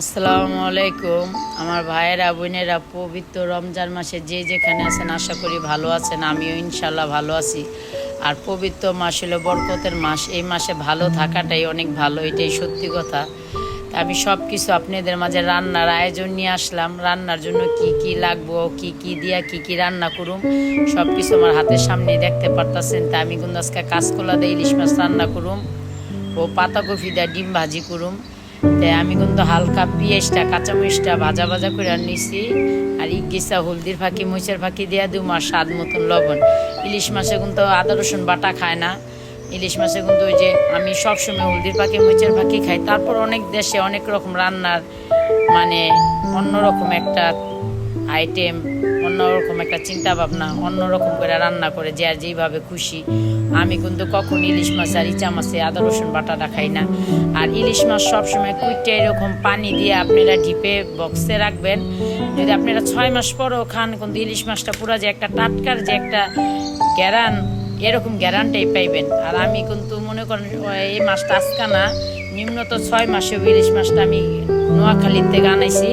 আসসালামু আলাইকুম। আমার ভাইয়েরা, বোনেরা, পবিত্র রমজান মাসে যে যেখানে আছেন, আশা করি ভালো আছেন, আমিও ইনশাল্লাহ ভালো আছি। আর পবিত্র মাস হলো বরকতের মাস, এই মাসে ভালো থাকাটাই অনেক ভালো, এটাই সত্যি কথা। তা আমি সব কিছু আপনাদের মাঝে রান্নার আয়োজন নিয়ে আসলাম, রান্নার জন্য কি কি লাগবো, কি কি দিয়া কি কি রান্না করুম সব কিছু আমার হাতের সামনে দেখতে পারতাছেন। তা আমি কিন্তু আজকে কাঁচকলা দিয়ে ইলিশ মাছ রান্না করুম ও পাতাকপি দিয়ে ডিম ভাজি করুম। তাই আমি কিন্তু হালকা পেঁয়াজটা, কাঁচামরিচটা ভাজা ভাজা করে নিছি আর ইগিসা হলদির ফাঁকি, মরিচের ফাঁকি দিয়ে দিম আর স্বাদ মতন লবণ। ইলিশ মাছে কিন্তু আদা, রসুন বাটা খায় না। ইলিশ মাছে কিন্তু ওই যে আমি সবসময় হলদির পাখি মরিচের পাখি খাই। তারপর অনেক দেশে অনেক রকম রান্নার মানে অন্যরকম একটা আইটেম অন্যরকম একটা চিন্তা ভাবনা অন্যরকম করে রান্না করে, যে আর যেইভাবে খুশি। আমি কিন্তু কখন ইলিশ মাছ আর ইচা মাছে আদা, রসুন বাটাটা খাই না। আর ইলিশ মাছ সবসময় কুইটটা এরকম পানি দিয়ে আপনারা ডিপে বক্সে রাখবেন। যদি আপনারা ছয় মাস পরও খান, কিন্তু ইলিশ মাছটা পুরো যে একটা টাটকার যে একটা গ্যারান, এরকম গ্যারান্টাই পাইবেন। আর আমি কিন্তু মনে করেন এই মাছটা আজকা না নিম্নত ছয় মাসে ইলিশ মাছটা আমি নোয়াখালীর থেকে আনাইছি।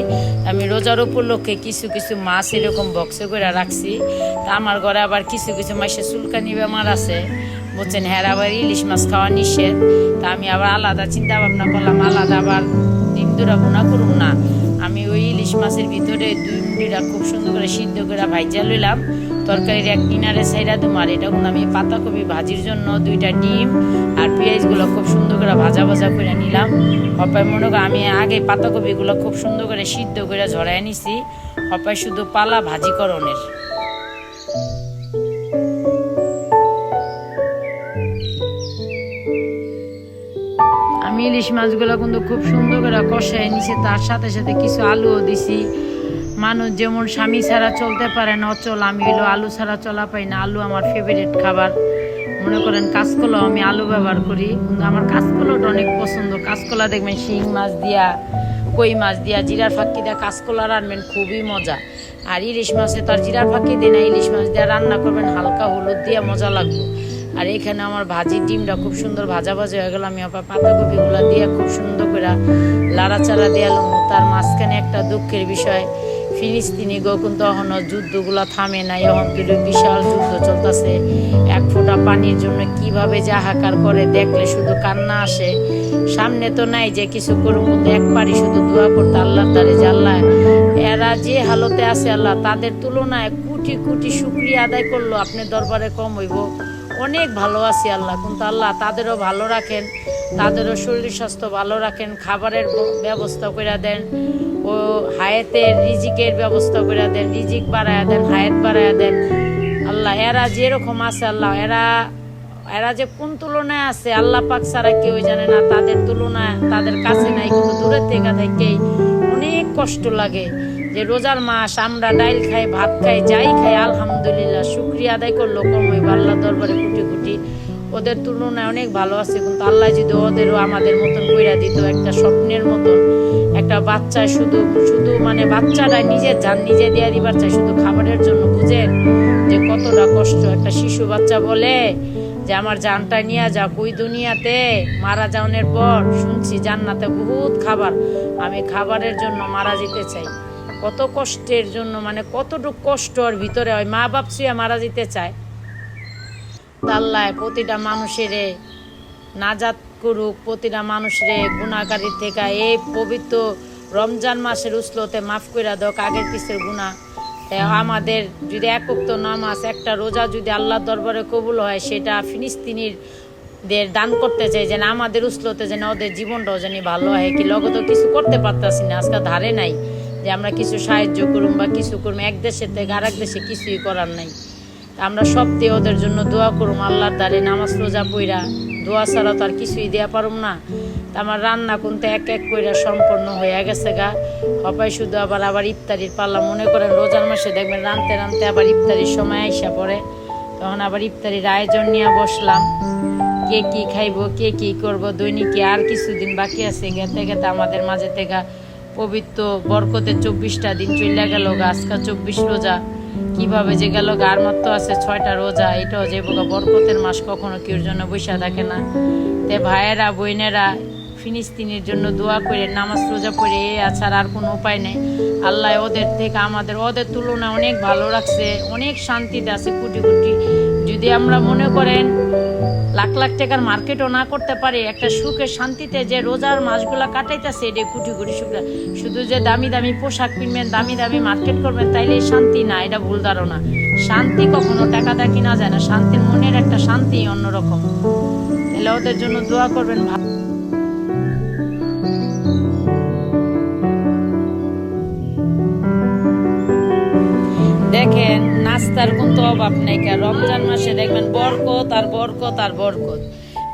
আমি রোজার উপলক্ষে কিছু কিছু মাছ এরকম বক্সে করে রাখছি। তা আমার ঘরে আবার কিছু কিছু মাসে চুলকানি বেমার আছে। বলছেন হ্যাঁ আবার ইলিশ মাছ খাওয়া নিষেধ। তা আমি আবার আলাদা চিন্তা ভাবনা করলাম, আলাদা আবার ডিম দুরা বোনা করুম না। আমি ওই ইলিশ মাছের ভিতরে দুই মুড়িটা খুব সুন্দর করে সিদ্ধ করে ভাইজা লইলাম। তরকারির এক কিনারে সাইডা তোমার এটা আমি পাতাকপি ভাজির জন্য দুইটা ডিম আর পেঁয়াজগুলো খুব সুন্দর করে ভাজা ভাজা করে নিলাম। হপায় মনে করো আমি আগে পাতাকপিগুলো খুব সুন্দর করে সিদ্ধ করে ঝরাই নিছি। হপায় শুধু পালা ভাজি করণের আমি ইলিশ মাছগুলো কিন্তু খুব সুন্দর করে কষাই নিছি, তার সাথে সাথে কিছু আলুও দিছি। মানুষ যেমন স্বামী ছাড়া চলতে পারে না, অচল। আমি হলো আলু ছাড়া চলা পাই না। আলু আমার ফেভারিট খাবার। মনে করেন কাঁচকলা আমি আলু ব্যবহার করি। কিন্তু আমার কাঁচকলাটা অনেক পছন্দ। কাঁচকলা দেখবেন শিং মাছ দিয়া, কই মাছ দিয়া, জিরার ফাঁকি দিয়া কাঁচকলা রান্নবেন খুবই মজা। আর ইলিশ মাছে তার জিরার ফাঁকি দিয়ে না, ইলিশ মাছ দিয়ে রান্না করবেন, হালকা হলুদ দিয়ে মজা লাগবে। আর এখানে আমার ভাজি ডিমটা খুব সুন্দর ভাজা ভাজা হয়ে গেল। আমি আবার পাতাকপিগুলো দিয়ে খুব সুন্দর করে লাড়াচাড়া দিয়ে এলাম তার মাঝখানে একটা দুঃখের বিষয় ফিলিস্তিনি কিন্তু এখনও যুদ্ধগুলো থামে নাই। এখন কিন্তু বিশাল যুদ্ধ চলতেছে। এক ফোঁটা পানির জন্য কীভাবে যে করে দেখলে শুধু কান্না আসে? সামনে তো নাই যে কিছু করুন কিন্তু এক পারি শুধু দোয়া করতে আল্লাহ তারে যে এরা যে হালতে আছে আল্লাহ, তাদের তুলনায় কোটি কোটি শুক্রিয়া আদায় করল। আপনি দরবারে কম হইব। অনেক ভালো আছি আল্লাহ, কিন্তু আল্লাহ তাদেরও ভালো রাখেন, তাদেরও শরীর স্বাস্থ্য ভালো রাখেন, খাবারের ব্যবস্থা করে দেন, ও হায়াতের রিজিকের ব্যবস্থা করে দেন, রিজিক বাড়ায় দেন, হায়াত বাড়ায় দেন। আল্লাহ, এরা যেরকম আছে আল্লাহ, এরা এরা যে কোন তুলনায় আছে, আল্লাহ পাক ছাড়া কেউ জানে না, তাদের তুলনায়, তাদের কাছে নাই, কিন্তু দূরের থেকে থেকেই অনেক কষ্ট লাগে। যে রোজার মাস আমরা ডাইল খাই, ভাত খাই, যাই খাই, আলহামদুলিল্লাহ, শুক্রিয়া আদায় করল কম হইব আল্লাহ দরবারে কোটি কোটি ওদের তুলনায় অনেক ভালো আছে, কিন্তু আল্লাহ যদি ওদেরও আমাদের মতন কইরা দিত, একটা স্বপ্নের মতন, একটা বাচ্চা শুধু শুধু মানে বাচ্চারা নিজে যান নিজে দিয়ে দিবার চায় শুধু খাবারের জন্য বুঝেন যে কতটা কষ্ট। একটা শিশু বাচ্চা বলে যে, আমার জানটা নিয়ে যা কই দুনিয়াতে? মারা যাওয়ার পর শুনছি জান্নাতে বহুত খাবার। আমি খাবারের জন্য মারা যেতে চাই। কত কষ্টের জন্য মানে কতটুকু কষ্ট ওর ভিতরে হয়। মা বাপ ছুঁয়ে মারা যেতে চায়। তাল্লায় প্রতিটা মানুষের নাজাত করুক, প্রতিটা মানুষরে গুণাকারীর থেকে এই পবিত্র রমজান মাসের উসলতে মাফ করে দাও আগের পিসের গুণা আমাদের যদি একক নামাজ, একটা রোজা যদি আল্লাহর দরবারে কবুল হয়, সেটা ফিলিস্তিনির দের দান করতে চাই যেন আমাদের উসলতে যেন ওদের জীবনটাও যেন ভালো হয়। কি লগত কিছু করতে পারতাছি না, আজকে ধারে নাই। যে আমরা কিছু সাহায্য করুম বা কিছু করুম, এক দেশের থেকে আর এক দেশে কিছুই করার নাই। আমরা সব দিয়ে ওদের জন্য দোয়া করুম, আল্লাহর দ্বারে নামাজ রোজা পইরা। দোয়া ছাড়া তো আর কিছুই দেওয়া পারুম না। তা আমার রান্না কিন্তু এক এক কইরা সম্পন্ন হয়ে গেছে গা। হপাই শুধু আবার আবার ইফতারির পাল্লা মনে করেন, রোজার মাসে দেখবেন রানতে রানতে আবার ইফতারির সময় আইসা পড়ে। তখন আবার ইফতারির আয়োজন নিয়ে বসলাম। কে কি খাইবো, কে কি করব, দৈনিকে আর কিছুদিন বাকি আছে গেতে গেতে আমাদের মাঝে থেকে পবিত্র বরকতে চব্বিশটা দিন চলে গেল আজকা চব্বিশ রোজা। কীভাবে যে গেল গার মাত্র আছে ছয়টা রোজা। এটাও যে বোকা বরকতের মাস কখনো কেউর জন্য বৈশা থাকে না। তে ভাইয়েরা, বোনেরা, ফিলিস্তিনের জন্য দোয়া করে, নামাজ রোজা পড়ে, এ আছাড়া আর কোনো উপায় নেই। আল্লাহ ওদের থেকে আমাদের, ওদের তুলনায় অনেক ভালো রাখছে। অনেক শান্তিতে আছে, কোটি কোটি যদি আমরা মনে করেন লাখ লাখ টাকার মার্কেটও না করতে পারে, একটা সুখে শান্তিতে যে রোজার মাসগুলা কাটাইতেছে এটা কোটি কোটি সুখ শুধু যে দামি দামি পোশাক কিনবেন, দামি দামি মার্কেট করবেন তাইলে শান্তি না, এটা ভুল ধারণা। শান্তি কখনো টাকা দা কিনা যায় না, শান্তির মনের একটা শান্তি অন্যরকম। তাহলে ওদের জন্য দোয়া করবেন দেখেন নাস্তার কিন্তু অভাব নেই রমজান মাসে দেখবেন বরকত আর বরকত আর বরকত।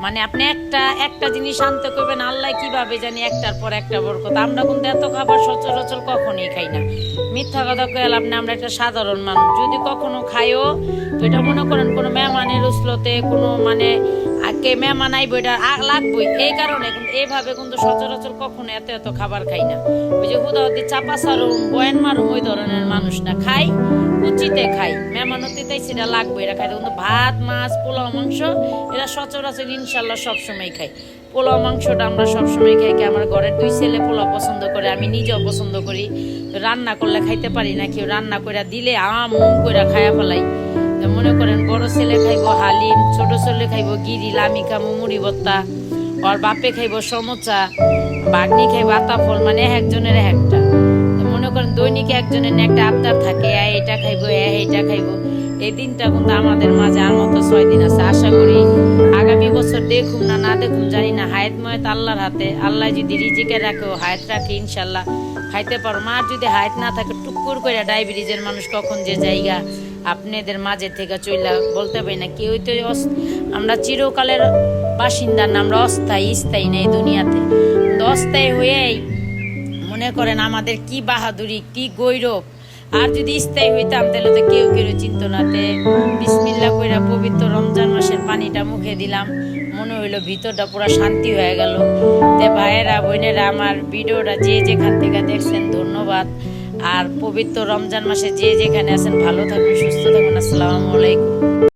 মানে আপনি একটা একটা জিনিস আনতে করবেন আল্লাহ কীভাবে জানি একটার পর একটা বরকত। আমরা কিন্তু এত খাবার সচরাচর কখনই খাই না। মিথ্যা কথা কয়াল আপনি আমরা একটা সাধারণ মানুষ। যদি কখনো খাইও, তো এটা মনে করেন কোনো মেহমানের উসলতে কোনো মানে কে মেহমান আইব এটা আ- লাগবই। এই কারণে কিন্তু এইভাবে কিন্তু সচরাচর কখনো এত এত খাবার খাই না। ওই যে হুদাহতি চাপা সারুম, বয়ান মারুম, ওই ধরনের মানুষ না। খাই উচিতে খাই। মেহমান অতিথি সেটা লাগবে এটা খাইতে। কিন্তু ভাত, মাছ, পোলাও, মাংস, এরা সচরাচর ইনশাল্লাহ সবসময় খাই পোলাও, মাংসটা আমরা সবসময় খাই কি আমার ঘরের দুই ছেলে পোলাও পছন্দ করে, আমি নিজেও পছন্দ করি। রান্না করলে খাইতে পারি না, কেউ রান্না করে দিলে আম করে খায়া ফেলাই। তো মনে করেন বড় ছেলে খাইব হালিম, ছোট ছেলে খাইবো গিরি, লামি খামো, মুড়ি ভত্তা আর বাপে খাইবো সমোচা, বাগনি খাইবো আতা ফল মানে একজনের একটা। মনে করেন দৈনিক একজনের একটা আবদার থাকে, এ এটা খাইবো, এ এইটা খাইবো। এই দিনটা কিন্তু আমাদের মাঝে আর মতো ছয় দিন আছে। আশা করি আগামী বছর দেখুম না না দেখুম, জানি না। হায়াত ময়ত আল্লাহর হাতে। আল্লাহ যদি রিজিকে রাখে হায়াত রাখে, ইনশাল্লাহ। খাইতে পারো। মার যদি হায়াত না থাকে, টুকুর করে ডায়াবেটিসের মানুষ কখন যে জায়গা। আপনাদের মাঝে থেকে চইলা বলতে পারি না কেউই তো আমরা চিরকালের বাসিন্দা না, আমরা অস্থায়ী, স্থায়ী নেই দুনিয়াতে। অস্থায়ী হয়েই মনে করেন আমাদের কি বাহাদুরি, কি গৌরব। আর যদি স্থায়ী হইতাম, তাহলে তো কেউ কেউ চিন্ত নাতে বিসমিল্লা কইরা পবিত্র রমজান মাসের পানিটা মুখে দিলাম, মনে হইল ভিতরটা পুরো শান্তি হয়ে গেল। তে ভাইয়েরা, বোনেরা, আমার ভিডিওটা যে যেখান থেকে দেখছেন, ধন্যবাদ। আর পবিত্র রমজান মাসে যে যেখানে আছেন ভালো থাকবেন সুস্থ থাকবেন। আসসালামু আলাইকুম।